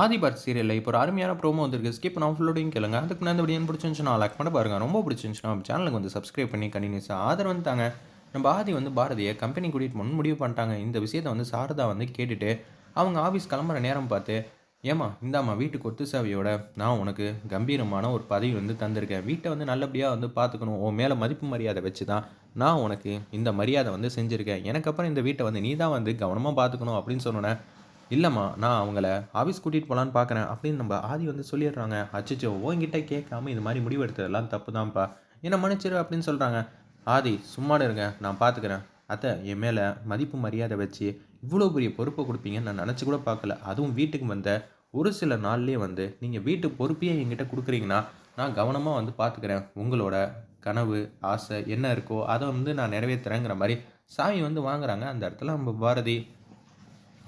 ஆதிபாத் சீரியலில் இப்போ ஒரு அருமையான ப்ரோமோ வந்திருக்கு. ஸ்கிப் நான் ஃபுல்லோடையும் கேளுங்க. அதுக்கு முன்னாடி இந்த வீடியோ பிடிச்சிருந்துச்சுன்னா லைக் பண்ண பாருங்க. ரொம்ப பிடிச்சிருந்துச்சுன்னா நம்ம சேனலுக்கு வந்து சப்ஸ்கிரைப் பண்ணி கண்டினியூஸாக ஆதரவு வந்துட்டாங்க நம்ம ஆதி வந்து பாரதியை கம்பெனி கூட்டிகிட்டு முன் முடிவு பண்ணிட்டாங்க. இந்த விஷயத்தை வந்து சாரதா வந்து கேட்டுட்டு அவங்க ஆஃபீஸ் கிளம்புற நேரம் பார்த்து ஏமா இந்தாம்மா வீட்டுக்கு ஒத்து சேவையோட நான் உனக்கு கம்பீரமான ஒரு பதவி வந்து தந்திருக்கேன். வீட்டை வந்து நல்லபடியாக வந்து பார்த்துக்கணும். உன் மேலே மதிப்பு மரியாதை வச்சு தான் நான் உனக்கு இந்த மரியாதை வந்து செஞ்சுருக்கேன். எனக்கு அப்புறம் இந்த வீட்டை வந்து நீ தான் வந்து கவனமாக பார்த்துக்கணும் அப்படின்னு சொன்னோன்னே இல்லைம்மா நான் அவங்கள ஆஃபீஸ் கூட்டிகிட்டு போகலான்னு பார்க்குறேன் அப்படின்னு நம்ம ஆதி வந்து சொல்லிடுறாங்க. அச்சச்சோ உங்ககிட்ட கேட்காம இது மாதிரி முடிவு எடுத்ததெல்லாம் தப்பு தான்ப்பா என்ன மன்னிச்சிரு அப்படின்னு சொல்கிறாங்க ஆதி சும்மாடு இருங்க நான் பார்த்துக்கிறேன் அத்தை என் மேலே மதிப்பு மரியாதை வச்சு இவ்வளோ பெரிய பொறுப்பை கொடுப்பீங்கன்னு நான் நினச்சி கூட பார்க்கல அதுவும் வீட்டுக்கு வந்த ஒரு சில நாள்லேயே வந்து நீங்கள் வீட்டு பொறுப்பையே என்கிட்ட கொடுக்குறீங்கன்னா நான் கவனமாக வந்து பார்த்துக்கிறேன் உங்களோட கனவு ஆசை என்ன இருக்கோ அதை வந்து நான் நிறைவேற்றுறேங்கிற மாதிரி சாமி வந்து வாங்குறாங்க அந்த இடத்துல நம்ம பாரதி.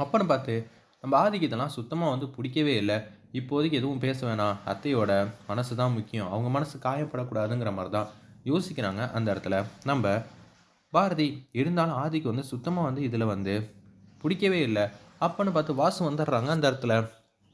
அப்பன்னு பார்த்து நம்ம ஆதிக்கு இதெல்லாம் சுத்தமாக வந்து பிடிக்கவே இல்லை. இப்போதைக்கு எதுவும் பேச வேணாம். அத்தையோட மனசு தான் முக்கியம். அவங்க மனசு காயப்படக்கூடாதுங்கிற மாதிரி தான் யோசிக்கிறாங்க அந்த இடத்துல. நம்ம பாரதி இருந்தாலும் ஆதிக்கு வந்து சுத்தமாக வந்து இதில் வந்து பிடிக்கவே இல்லை. அப்பன்னு பார்த்து வாசு வந்துடுறாங்க அந்த இடத்துல.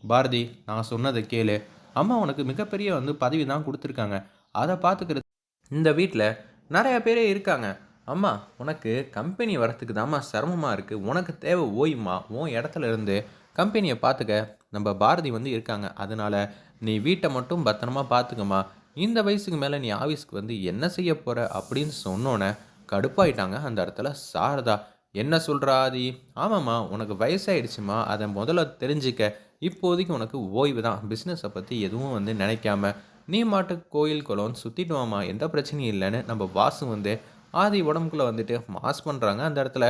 பாரதி நான் சொன்னதை கேளு. அம்மா உனக்கு மிகப்பெரிய வந்து பதவி தான் கொடுத்துருக்காங்க. அதை பார்த்துக்கிறது இந்த வீட்டில் நிறைய பேரே இருக்காங்க. அம்மா உனக்கு கம்பெனி வரத்துக்கு தாம்மா சிரமமாக இருக்குது உனக்கு தேவை ஓய்மா உன் இடத்துல இருந்து கம்பெனியை பார்த்துக்க நம்ம பாரதி வந்து இருக்காங்க. அதனால் நீ வீட்டை மட்டும் பத்திரமா பார்த்துக்கம்மா இந்த வயசுக்கு மேலே நீ ஆஃபீஸ்க்கு வந்து என்ன செய்ய போகிற அப்படின்னு சொன்னோன்னே கடுப்பாயிட்டாங்க அந்த இடத்துல சாரதா. என்ன சொல்கிறா ஆதி? ஆமாம்மா உனக்கு வயசாயிடுச்சுமா அதை முதல்ல தெரிஞ்சுக்க. இப்போதைக்கு உனக்கு ஓய்வு தான். பிஸ்னஸை பற்றி எதுவும் வந்து நினைக்காம. நீ மாட்டு கோயில் குளம் சுற்றிட்டு வாமா எந்த பிரச்சனையும் இல்லைன்னு நம்ம வாசு வந்து ஆதி உடம்புக்குள்ளே வந்துட்டு மாஸ் பண்ணுறாங்க அந்த இடத்துல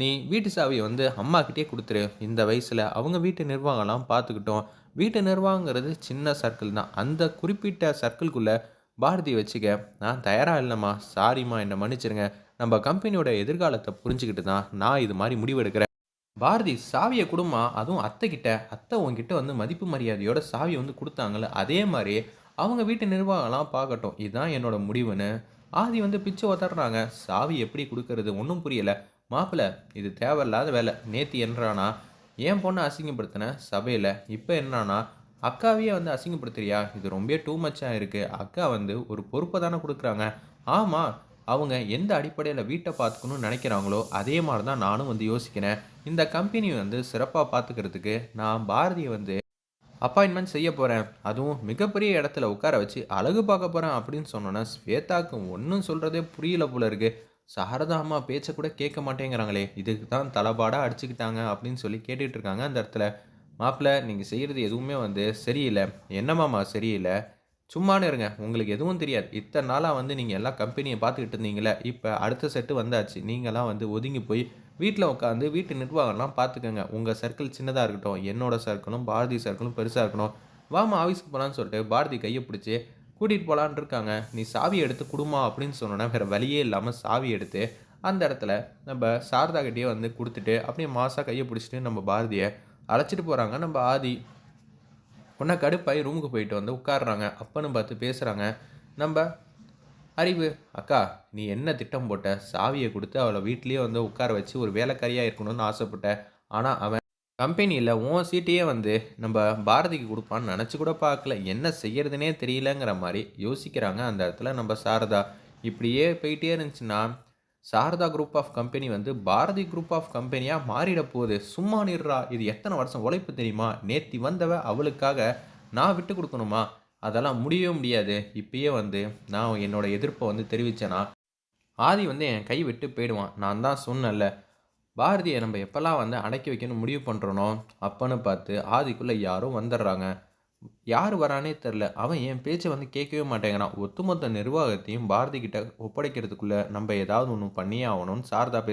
நீ வீட்டு சாவியை வந்து அம்மாக்கிட்டே கொடுத்துரு. இந்த வயசில் அவங்க வீட்டு நிர்வாகம்லாம் பார்த்துக்கிட்டோம். வீட்டு நிர்வாகங்கிறது சின்ன சர்க்கிள் தான். அந்த குறிப்பிட்ட சர்க்கிள்குள்ளே பாரதி வச்சுக்க நான் தயாராக இல்லைம்மா சாரிம்மா என்னை மன்னிச்சிருங்க. நம்ம கம்பெனியோட எதிர்காலத்தை புரிஞ்சுக்கிட்டு தான் நான் இது மாதிரி முடிவெடுக்கிறேன். பாரதி சாவியை கொடுமா அதுவும் அத்தைக்கிட்ட அத்தை உங்ககிட்ட வந்து மதிப்பு மரியாதையோட சாவியை வந்து கொடுத்தாங்கல்ல. அதே மாதிரி அவங்க வீட்டு நிர்வாகம்லாம் பார்க்கட்டும். இதுதான் என்னோட முடிவுன்னு. ஆதி வந்து பிச்சு உதறாங்க சாவி எப்படி கொடுக்கறது? ஒன்றும் புரியலை. மாப்பிள்ள இது தேவையில்லாத வேலை. நேத்தி என்றானா? என் பொண்ணை அசிங்கப்படுத்தின? சபையில். இப்போ என்னன்னா அக்காவையே வந்து அசிங்கப்படுத்துறியா? இது ரொம்ப டூ மச்சாக இருக்குது அக்கா வந்து ஒரு பொறுப்பை தானே கொடுக்குறாங்க. ஆமாம் அவங்க எந்த அடிப்படையில் வீட்டை பார்த்துக்கணும்னு நினைக்கிறாங்களோ அதே மாதிரி தான் நானும் வந்து யோசிக்கிறேன். இந்த கம்பெனி வந்து சிறப்பாக பார்த்துக்கிறதுக்கு நான் பாரதியை வந்து அப்பாயின்மெண்ட் செய்ய போகிறேன் அதுவும் மிகப்பெரிய இடத்துல உட்கார வச்சு அழகு பார்க்க போகிறேன் அப்படின்னு சொன்னோன்னா ஸ்வேதாக்கு ஒன்றும் சொல்கிறதே புரியல போல இருக்கு. சாரதா அம்மா பேச்சை கூட கேட்க மாட்டேங்கிறாங்களே. இதுக்கு தான் தலைபாடாக அடிச்சுக்கிட்டாங்க அப்படின்னு சொல்லி கேட்டுட்டு இருக்காங்க அந்த இடத்துல. மாப்பிள்ளை நீங்கள் செய்கிறது எதுவுமே வந்து சரியில்லை. என்னமாம்மா சரியில்லை? சும்மானு இருங்க. உங்களுக்கு எதுவும் தெரியாது. இத்தனை நாளாக வந்து நீங்கள் எல்லா கம்பெனியை பார்த்துக்கிட்டு இருந்தீங்களே இப்போ அடுத்த செட்டு வந்தாச்சு. நீங்களாம் வந்து ஒதுங்கி போய் வீட்டில் உட்காந்து வீட்டு நிர்வாகம்லாம் பார்த்துக்கோங்க உங்கள் சர்க்கிள் சின்னதாக இருக்கட்டும் என்னோட சர்க்கிளும் பாரதி சர்க்கிளும் பெருசாக இருக்கணும். வாமா ஆஃபீஸ்க்கு போகலான்னு சொல்லிட்டு பாரதி கையை பிடிச்சி கூட்டிகிட்டு போகலான் இருக்காங்க. நீ சாவி எடுத்து கொடுமா அப்படின்னு சொன்னோன்னா வேறு வழியே இல்லாமல் சாவி எடுத்து அந்த இடத்துல நம்ம சாரதா கிட்டேயே வந்து கொடுத்துட்டு அப்படியே மாசாக கையை பிடிச்சிட்டு நம்ம பாரதியை அழைச்சிட்டு போகிறாங்க நம்ம ஆதி உன்னை கடுப்பாகி ரூமுக்கு போயிட்டு வந்து உட்காடுறாங்க அப்பன்னு பார்த்து பேசுகிறாங்க நம்ம அறிவு. அக்கா நீ என்ன திட்டம் போட்ட? சாவியை கொடுத்து அவளை வீட்லேயே வந்து உட்கார வச்சு ஒரு வேலைக்காரியாக இருக்கணும்னு ஆசைப்பட்ட. ஆனால் அவன் கம்பெனியில் உன் சீட்டையே வந்து நம்ம பாரதிக்கு கொடுப்பான்னு நினச்சி கூட பார்க்கல. என்ன செய்யறதுனே தெரியலங்கிற மாதிரி யோசிக்கிறாங்க அந்த இடத்துல நம்ம சாரதா. இப்படியே போயிட்டே இருந்துச்சுன்னா சாரதா குரூப் ஆஃப் கம்பெனி வந்து பாரதி குரூப் ஆஃப் கம்பெனியாக மாறிட போகுது. சும்மா நிறா இது எத்தனை வருஷம் உழைப்பு தெரியுமா? நேத்தி வந்தவ அவளுக்காக நான் விட்டு கொடுக்கணுமா? அதெல்லாம் முடியவே முடியாது. இப்பயே வந்து நான் என்னோடய எதிர்ப்பை வந்து தெரிவித்தேன்னா ஆதி வந்து என் கை விட்டு போயிடுவான். நான் தான் சொன்னேன்ல பாரதியை நம்ம எப்போல்லாம் வந்து அடக்கி வைக்கணும் முடிவு பண்ணுறனோ அப்பன்னு பார்த்து ஆதிக்குள்ளே யாரும் வந்துடுறாங்க. யார் வரானே தெரில அவன் என் பேச்சை வந்து கேட்கவே மாட்டேங்கிறான். ஒட்டுமொத்த நிர்வாகத்தையும் பாரதி கிட்ட ஒப்படைக்கிறதுக்குள்ளே நம்ம ஏதாவது ஒன்று பண்ணியே ஆகணும்னு சாரதா பேச